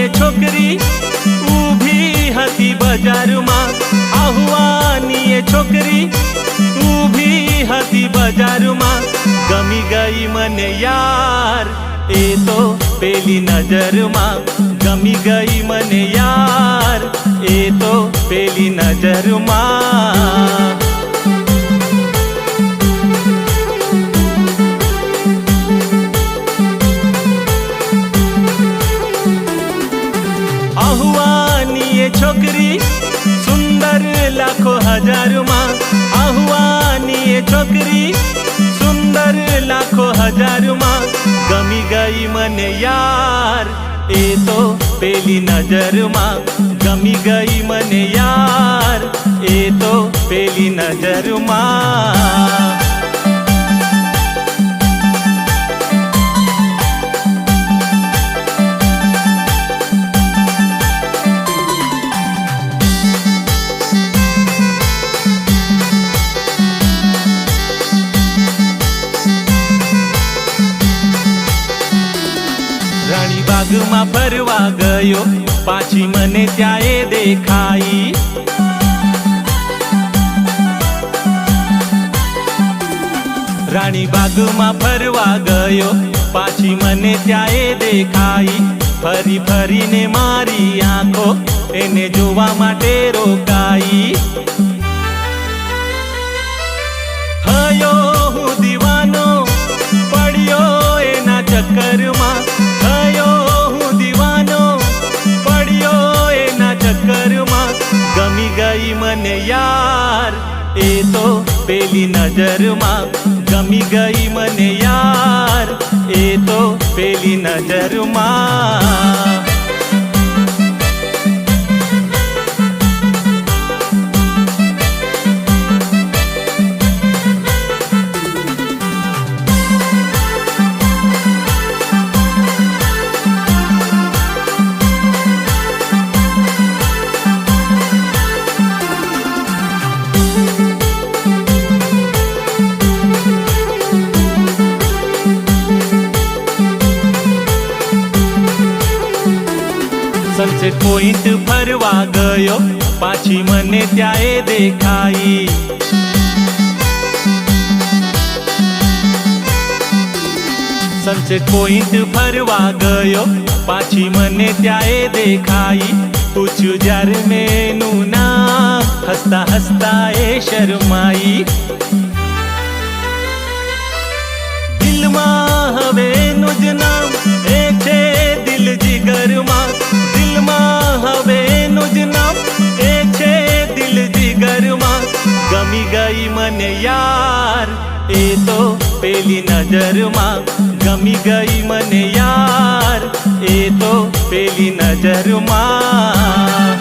એ છોકરી ઊભી હતી બજારમાં. આહવાની એ છોકરી ઊભી હતી બજારમાં. ગમી ગઈ મને યાર, એ તો પેલી નજરમાં. ગમી ગઈ મને યાર, એ તો પેલી નજરમાં. સુંદર લાખો હજારમાં આહવાની એ છોકરી. સુંદર લાખો હજારમાં ગમી ગઈ મને યાર. એ તો પેલી નજરમાં ગમી ગઈ મને યાર. એ તો પેલી નજરમાં બાગમાં ફરવા ગયો. પાછી મને ત્યાં દેખાઈ? રાણી બાગમાં ફરવા ગયો. પાછી મને ત્યાં એ દેખાઈ? ફરી ફરીને મારી આંખો એને જોવા માટે રોકાઈ. મને યાર એ તો પેલી નજરમાં ગમી ગઈ મને યાર એ તો પેલી નજરમાં સનસેટ પોઈન્ટ ફરવા ગયો. પાછી મને ત્યાં એ દેખાઈ સનસેટ પોઈન્ટ ફરવા ગયો. પાછી મને ત્યાં એ દેખાઈ પૂછ્યું જ્યારે મેનું નામ હસતા હસતા એ શરમાઈ. દિલમાં હવે નું જ નામ મને યાર એ તો પેલી નજરમાં ગમી ગઈ મને યાર એ તો પેલી નજરમાં.